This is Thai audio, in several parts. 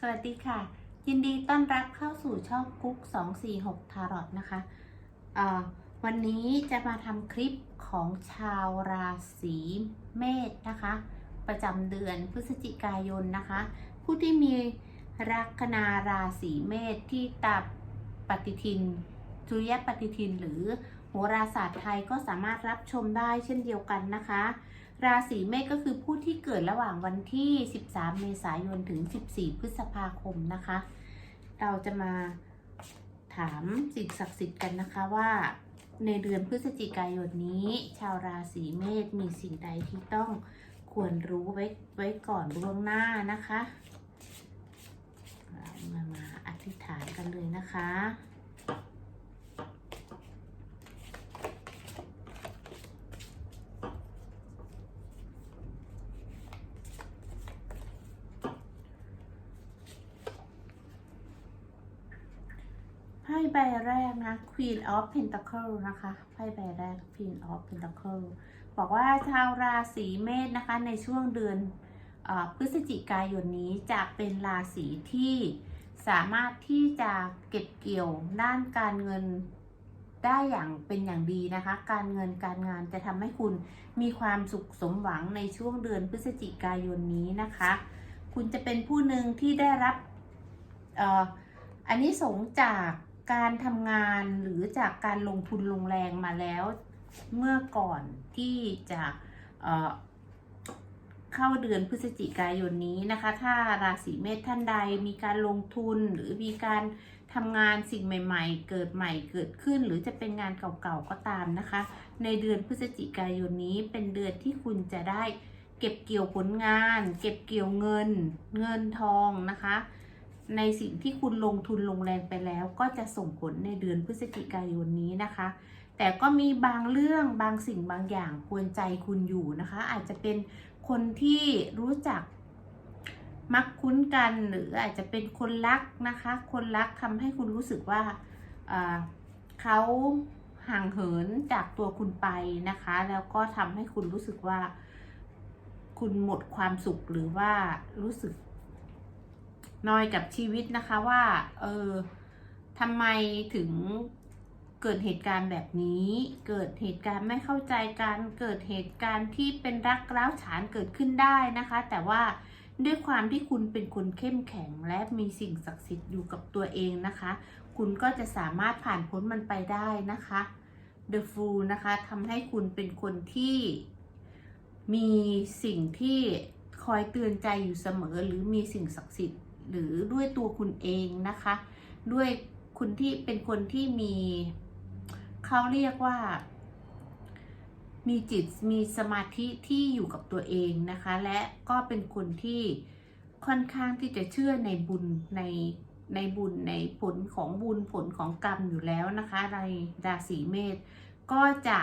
สวัสดีค่ะ ยินดีต้อนรับเข้าสู่ช่องกุ๊ก246ทารอตนะคะวันนี้จะมาทำคลิปของชาวราศีเมษนะคะ ประจำเดือนพฤศจิกายนนะคะ ผู้ที่มีลัคนาราศีเมษที่ตับปฏิทิน จุยปฏิทินหรือโหราศาสตร์ไทยก็สามารถรับชมได้เช่นเดียวกันนะคะ ราศีเมษก็คือผู้ที่เกิดระหว่างวันที่ 13 เมษายนถึง 14 พฤษภาคมนะคะ เราจะมาถามสิ่งศักดิ์สิทธิ์กันนะคะว่าในเดือนพฤศจิกายนนี้ ชาวราศีเมษมีสิ่งใดที่ต้องควรรู้ไว้ไว้ก่อนล่วงหน้านะคะ เรามามาอธิษฐานกันเลยนะคะ ไพ่ใบแรกนะ Queen of Pentacle นะคะไพ่ใบแรก Queen of Pentacle บอกว่าชาวราศีเมษนะคะในช่วงเดือนอพฤศจิกายนนี้จะเป็นราศีที่สามารถที่จะเก็บเกี่ยวด้านการเงินได้อย่างเป็นอย่างดีนะคะ การเงินการงานจะทำให้คุณมีความสุขสมหวังในช่วงเดือนพฤศจิกายนนี้นะคะ คุณจะเป็นผู้หนึ่งที่ได้รับอันนี้สงจาก การทำงานหรือจากการลงทุนลงแรงมาแล้ว เมื่อก่อนที่จะเเข้าเดือนพฤศจิกายนนี้นะคะ ถ้าราศีเมษท่านใดมีการลงทุนหรือมีการทำงานสิ่งใหม่ ๆ เกิดใหม่เกิดขึ้น หรือจะเป็นงานเก่าๆก็ตามนะคะ ในเดือนพฤศจิกายนนี้เป็นเดือนที่คุณจะได้เก็บเกี่ยวผลงาน เก็บเกี่ยวเงิน เงินทองนะคะ ในสิ่งที่คุณลงทุนลงแรงไปแล้ว ก็จะส่งผลในเดือนพฤศจิกายนนี้นะคะ แต่ก็มีบางเรื่องบางสิ่งบางอย่างกวนใจคุณอยู่นะคะ อาจจะเป็นคนที่รู้จักมักคุ้นกันหรืออาจจะเป็นคนรักนะคะ คนรักทำให้คุณรู้สึกว่าอ่าเขาห่างเหินจากตัวคุณไปนะคะ แล้วก็ทำให้คุณรู้สึกว่า คุณหมดความสุขหรือว่ารู้สึก นอยกับชีวิตนะคะว่า เออทำไมถึงเกิดเหตุการณ์แบบนี้ เกิดเหตุการณ์ไม่เข้าใจกันเกิดเหตุการณ์ที่เป็นรักร้าวฉานเกิดขึ้นได้นะคะ แต่ว่าด้วยความที่คุณเป็นคนเข้มแข็งและมีสิ่งศักดิ์สิทธิ์อยู่กับตัวเองนะคะ คุณก็จะสามารถผ่านพ้นมันไปได้นะคะ The Fool นะคะทำให้คุณเป็นคนที่มีสิ่งที่คอยเตือนใจอยู่เสมอ หรือมีสิ่งศักดิ์สิทธิ์ หรือด้วยตัวคุณเองนะคะ ด้วยคุณที่เป็นคนที่มีเขาเรียกว่า มีจิตมีสมาธิที่อยู่กับตัวเองนะคะ และก็เป็นคนที่ค่อนข้างที่จะเชื่อในบุญในในบุญในผลของบุญผลของกรรมอยู่แล้วนะคะในราศีเมษก็จะ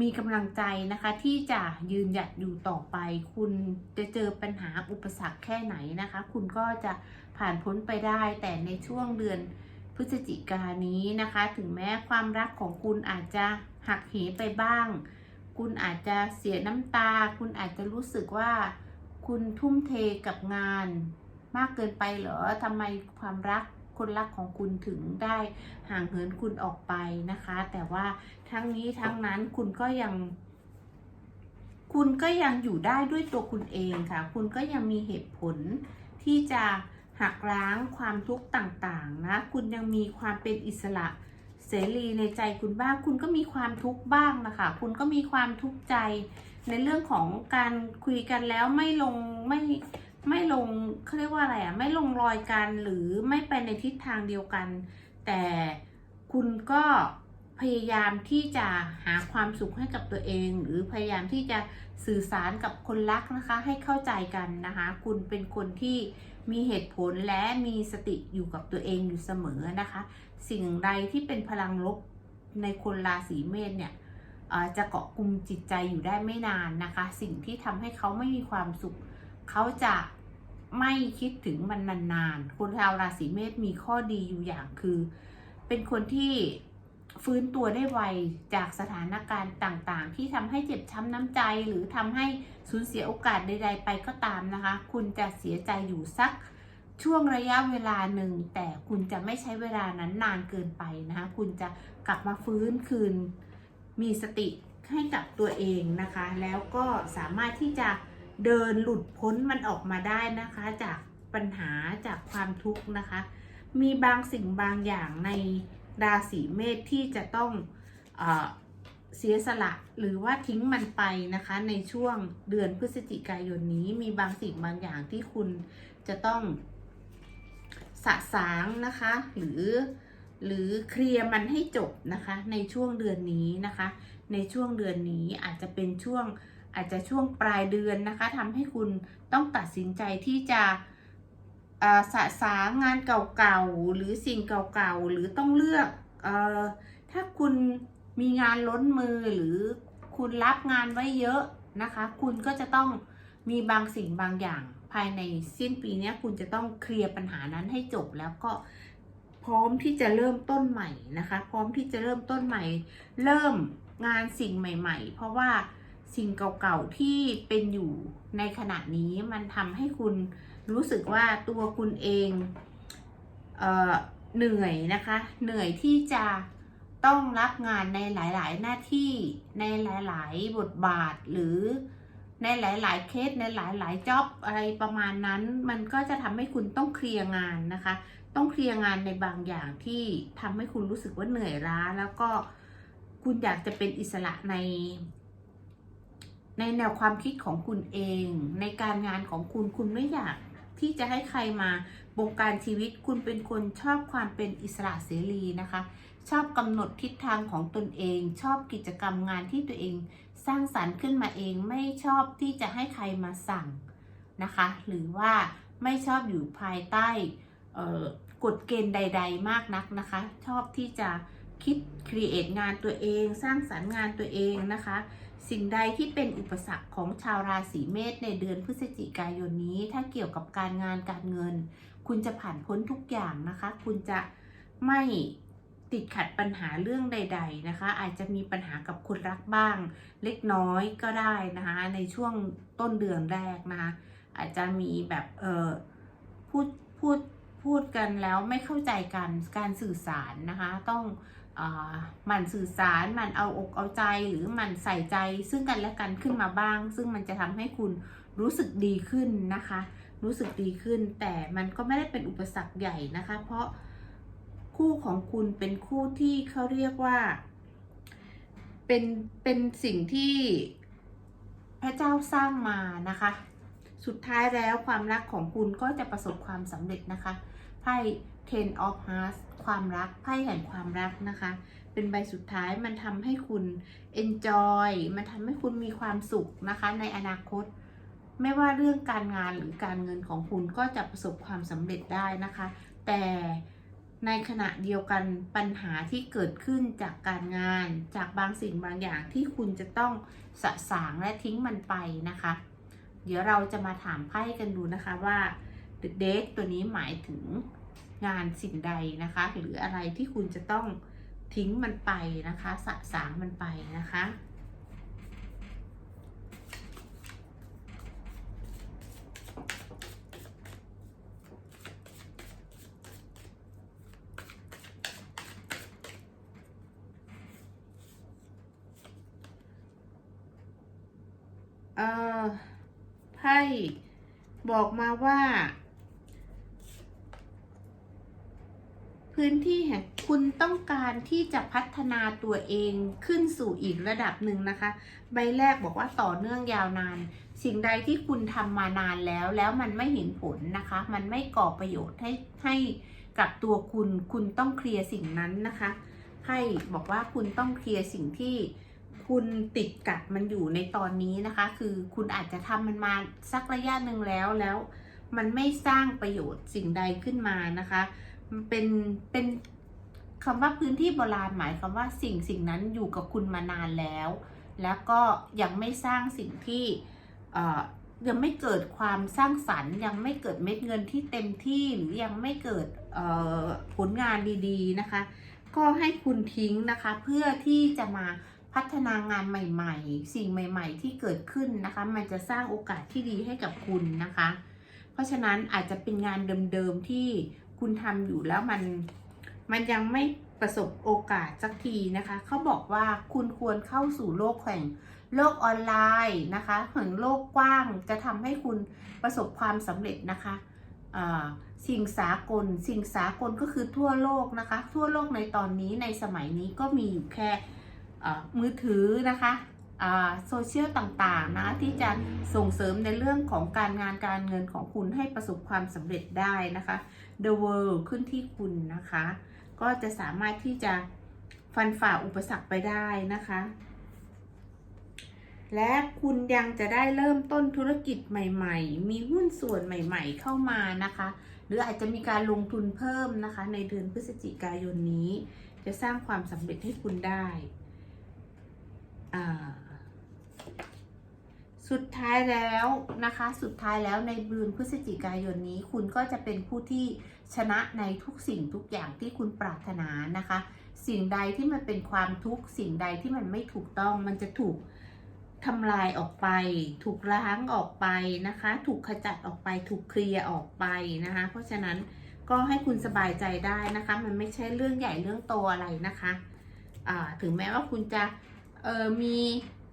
มีกำลังใจนะคะที่จะยืนหยัดอยู่ต่อไป คุณจะเจอปัญหาอุปสรรคแค่ไหนนะคะ คุณก็จะผ่านพ้นไปได้ แต่ในช่วงเดือนพฤศจิกายนนี้นะคะ ถึงแม้ความรักของคุณอาจจะหักเหไปบ้าง คุณอาจจะเสียน้ำตา คุณอาจจะรู้สึกว่าคุณทุ่มเทกับงาน มากเกินไปเหรอทำไมความรัก คนรักของคุณถึงได้ห่างเหินคุณออกไปนะคะ แต่ว่าทั้งนี้ทั้งนั้นคุณก็ยัง คุณก็ยังอยู่ได้ด้วยตัวคุณเองค่ะ คุณก็ยังมีเหตุผลที่จะหักล้างความทุกข์ต่างๆนะ คุณยังมีความเป็นอิสระเสรีในใจคุณบ้าง คุณก็มีความทุกข์บ้างนะคะ คุณก็มีความทุกข์ใจในเรื่องของการคุยกันแล้วไม่ลงไม่ ไม่ลงเขาเรียกว่าอะไรอะ ไม่ลงรอยกันหรือไม่ไปในทิศทางเดียวกัน แต่คุณก็พยายามที่จะหาความสุขให้กับตัวเอง หรือพยายามที่จะสื่อสารกับคนรักนะคะ ให้เข้าใจกันนะคะ คุณเป็นคนที่มีเหตุผลและมีสติอยู่กับตัวเองอยู่เสมอนะคะ สิ่งใดที่เป็นพลังลบในคนราศีเมษเนี่ยจะเกาะกลุ่มจิตใจอยู่ได้ไม่นานนะคะ สิ่งที่ทำให้เขาไม่มีความสุข เขาจะ ไม่คิดถึงมันนานๆ คนชาวราศีเมษมีข้อดีอยู่อย่างคือ เป็นคนที่ฟื้นตัวได้ไวจากสถานการณ์ต่างๆ ที่ทำให้เจ็บช้ำน้ำใจ หรือทำให้สูญเสียโอกาสใด ๆ ไปก็ตามนะคะ คุณจะเสียใจอยู่สักช่วงระยะเวลาหนึ่ง แต่คุณจะไม่ใช้เวลานั้นนานเกินไปนะคะ คุณจะกลับมาฟื้นคืน มีสติให้กับตัวเองนะคะ แล้วก็สามารถที่จะ เดินหลุดพ้นมันออกมาได้นะคะจากปัญหาจากความทุกข์นะคะ มีบางสิ่งบางอย่างในราศีเมษที่จะต้องเอเสียสละหรือว่าทิ้งมันไปนะคะ ในช่วงเดือนพฤศจิกายนนี้มีบางสิ่งบางอย่างที่คุณจะต้องสะสางนะคะ หรือหรือเคลียร์มันให้จบนะคะ ในช่วงเดือนนี้นะคะ ในช่วงเดือนนี้อาจจะเป็นช่วง อาจจะช่วงปลายเดือนนะคะทำให้คุณต้องตัดสินใจที่จะสะสางงานเก่าๆ หรือสิ่งเก่าๆ หรือต้องเลือกออถ้าคุณมีงานล้นมือหรือคุณรับงานไว้เยอะนะคะ คุณก็จะต้องมีบางสิ่งบางอย่าง ภายในสิ้นปีนี้คุณจะต้องเคลียร์ปัญหานั้นให้จบแล้วก็พร้อมที่จะเริ่มต้นใหม่นะคะ พร้อมที่จะเริ่มต้นใหม่ เริ่มงานสิ่งใหม่ ๆ เพราะว่า สิ่งเก่าๆที่เป็นอยู่ในขณะนี้มันทำให้คุณรู้สึกว่าตัวคุณเองเออเหนื่อยนะคะ เหนื่อยที่จะต้องรับงานในหลายๆ หน้าที่ในหลาย ๆ บทบาทหรือในหลาย ๆ เคสในหลาย ๆ จ็อบอะไรประมาณนั้น มันก็จะทำให้คุณต้องเคลียร์งานนะคะ ต้องเคลียร์งานในบางอย่างที่ทำให้คุณรู้สึกว่าเหนื่อยล้า แล้วก็คุณอยากจะเป็นอิสระใน ในแนวความคิดของคุณเอง ในการงานของคุณคุณไม่อยากที่จะให้ใครมาบงการชีวิตคุณเป็นคนชอบความเป็นอิสระเสรีนะคะ ชอบกำหนดทิศทางของตนเอง ชอบกิจกรรมงานที่ตัวเองสร้างสารรค์ขึ้นมาเองไม่ชอบที่จะให้ใครมาสั่งนะคะ หรือว่าไม่ชอบอยู่ภายใต้กฎเกณฑ์ใด ๆ มากนักนะคะ ชอบที่จะคิดครีเอทงานตัวเอง สร้างสรรค์งานตัวเองนะคะ สิ่งใดที่เป็นอุปสรรคของชาวราศีเมษในเดือนพฤศจิกายนนี้ ถ้าเกี่ยวกับการงานการเงิน คุณจะผ่านพ้นทุกอย่างนะคะ คุณจะไม่ติดขัดปัญหาเรื่องใด ๆนะคะ อาจจะมีปัญหากับคนรักบ้าง เล็กน้อยก็ได้นะคะ ในช่วงต้นเดือนแรกนะคะ อาจจะมีแบบเออพูดพูดพูดกันแล้วไม่เข้าใจกันการสื่อสารนะคะ ต้อง มั่นสื่อสารหมั่นเอาอกเอาใจหรือหมั่นใส่ใจซึ่งกันและกันขึ้นมาบ้าง ซึ่งมันจะทำให้คุณรู้สึกดีขึ้นนะคะ รู้สึกดีขึ้น แต่มันก็ไม่ได้เป็นอุปสรรคใหญ่นะคะ เพราะคู่ของคุณเป็นคู่ที่เขาเรียกว่า เป็นเป็นสิ่งที่พระเจ้าสร้างมานะคะ สุดท้ายแล้วความรักของคุณก็จะประสบความสำเร็จนะคะไพ่ Ten of Hearts ความรักไพ่แห่งความรักนะคะ เป็นใบสุดท้ายมันทำให้คุณ enjoy มันทำให้คุณมีความสุขนะคะในอนาคต ไม่ว่าเรื่องการงานหรือการเงินของคุณก็จะประสบความสำเร็จได้นะคะ แต่ในขณะเดียวกันปัญหาที่เกิดขึ้นจากการงาน จากบางสิ่งบางอย่างที่คุณจะต้องสะสางและทิ้งมันไปนะคะ เดี๋ยวเราจะมาถามไพ่กันดูนะคะว่า The Date ตัวนี้หมายถึง งานสิ่งใดนะคะ หรืออะไรที่คุณจะต้องทิ้งมันไปนะคะสะสางมันไปนะคะเออไพ่บอกมาว่า พื้นที่แห่งคุณต้องการที่จะพัฒนาตัวเองขึ้นสู่อีกระดับหนึ่งนะคะ ใบแรกบอกว่าต่อเนื่องยาวนาน สิ่งใดที่คุณทำมานานแล้วแล้วมันไม่เห็นผลนะคะ มันไม่ก่อประโยชน์ให้ให้กับตัวคุณคุณต้องเคลียร์สิ่งนั้นนะคะไพ่บอกว่าคุณต้องเคลียร์สิ่งที่คุณติดกับมันอยู่ในตอนนี้นะคะ คือคุณอาจจะทำมันมาสักระยะหนึ่งแล้วแล้ว มันไม่สร้างประโยชน์สิ่งใดขึ้นมานะคะ มันเป็นเป็นคำว่าพื้นที่โบราณหมายความว่าสิ่งสิ่งนั้นอยู่กับคุณมานานแล้ว แล้วก็ยังไม่สร้างสิ่งที่ยังไม่เกิดความสร้างสรรค์ ยังไม่เกิดเม็ดเงินที่เต็มที่หรือยังไม่เกิดผลงานดีๆนะคะ ก็ให้คุณทิ้งนะคะเพื่อที่จะมาพัฒนางานใหม่ ๆ สิ่งใหม่ ๆ ที่เกิดขึ้นนะคะ มันจะสร้างโอกาสที่ดีให้กับคุณนะคะ เพราะฉะนั้นอาจจะเป็นงานเดิมๆที่ คุณทำอยู่แล้วมันมันยังไม่ประสบโอกาสสักทีนะคะ เขาบอกว่าคุณควรเข้าสู่โลกแห่งโลกออนไลน์นะคะแห่งโลกกว้างจะทำให้คุณประสบความสำเร็จนะคะสิ่งสากล สิ่งสากลก็คือทั่วโลกนะคะ ทั่วโลกในตอนนี้ในสมัยนี้ก็มีอยู่แค่มือถือนะคะ โซเชียลต่างๆนะที่จะส่งเสริมในเรื่องของการงานการเงินของคุณให้ประสบความสำเร็จได้นะคะ The World ขึ้นที่คุณนะคะ ก็จะสามารถที่จะฟันฝ่าอุปสรรคไปได้นะคะ และคุณยังจะได้เริ่มต้นธุรกิจใหม่ ๆ มีหุ้นส่วนใหม่ ๆ เข้ามานะคะ หรืออาจจะมีการลงทุนเพิ่มนะคะ ในเดือนพฤศจิกายนนี้ จะสร้างความสำเร็จให้คุณได้อ่า สุดท้ายแล้วนะคะ สุดท้ายแล้วในเดือนพฤศจิกายนนี้ คุณก็จะเป็นผู้ที่ชนะในทุกสิ่งทุกอย่างที่คุณปรารถนานะคะ สิ่งใดที่มันเป็นความทุกข์ สิ่งใดที่มันไม่ถูกต้อง มันจะถูกทำลายออกไป ถูกล้างออกไปนะคะ ถูกขจัดออกไป ถูกเคลียร์ออกไปนะคะ เพราะฉะนั้นก็ให้คุณสบายใจได้นะคะ มันไม่ใช่เรื่องใหญ่เรื่องโตอะไรนะคะอ่าถึงแม้ว่าคุณจะมี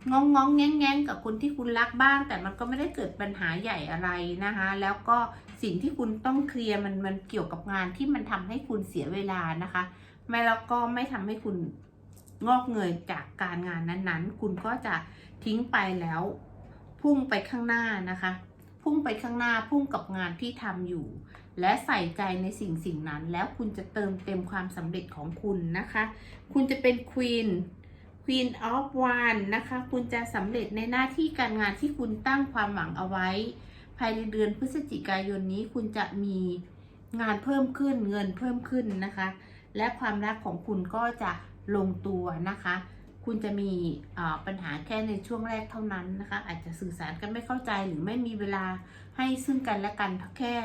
งองงองแง้งแง้งกับคนที่คุณรักบ้าง แต่มันก็ไม่ได้เกิดปัญหาใหญ่อะไรนะคะ แล้วก็สิ่งที่คุณต้องเคลียร์มันมันเกี่ยวกับงานที่มันทำให้คุณเสียเวลานะคะไม่แล้วก็ไม่ทำให้คุณงอกเงยจากการงานนั้นๆ คุณก็จะทิ้งไปแล้ว พุ่งไปข้างหน้านะคะ พุ่งไปข้างหน้าพุ่งกับงานที่ทำอยู่ และใส่ใจในสิ่งสิ่งนั้น แล้วคุณจะเติมเต็มความสำเร็จของคุณนะคะ คุณจะเป็นควีน Queen of One นะคะ คุณจะสำเร็จในหน้าที่การงานที่คุณตั้งความหวังเอาไว้ ภายในเดือนพฤศจิกายนนี้คุณจะมีงานเพิ่มขึ้นเงินเพิ่มขึ้นนะคะ และความรักของคุณก็จะลงตัวนะคะ คุณจะมีปัญหาแค่ในช่วงแรกเท่านั้นนะคะ อาจจะสื่อสารกันไม่เข้าใจหรือไม่มีเวลาให้ซึ่งกันและกันแค่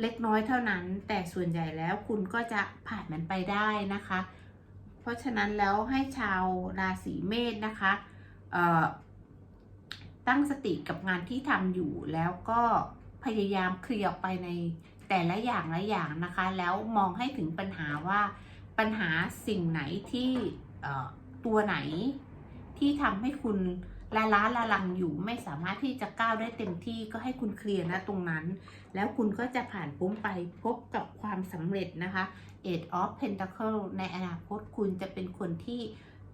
เล็กน้อยเท่านั้น แต่ส่วนใหญ่แล้วคุณก็จะผ่านมันไปได้นะคะ ราะฉะนั้นแล้วให้ชาวราศีเมษนะคะตั้งสติกับงานที่ทำอยู่แล้วก็พยายามเคลียร์ออกไปในแต่ละอย่างละอย่างนะคะ แล้วมองให้ถึงปัญหาว่าปัญหาสิ่งไหนที่ตัวไหนที่ทำให้คุณ ละล้าละลังอยู่ไม่สามารถที่จะก้าวได้เต็มที่ก็ให้คุณเคลียร์นะตรงนั้น แล้วคุณก็จะผ่านพ้นไปพบกับความสำเร็จนะคะ Eight of Pentacle ในอนาคตคุณจะเป็นคนที่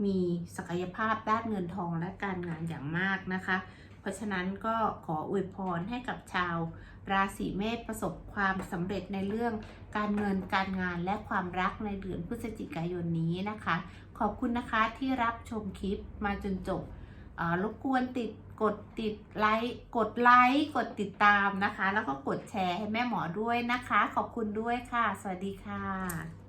มีศักยภาพด้านเงินทองและการงานอย่างมากนะคะ เพราะฉะนั้นก็ขออวยพรให้กับชาว ราศีเมษประสบความสำเร็จในเรื่องการเงินการงานและความรักในเดือนพฤศจิกายนนี้นะคะ ขอบคุณนะคะที่รับชมคลิปมาจนจบ รบกวนติดกดติดไลค์กดไลค์กดติดตามนะคะ แล้วก็กดแชร์ให้แม่หมอด้วยนะคะ ขอบคุณด้วยค่ะ สวัสดีค่ะ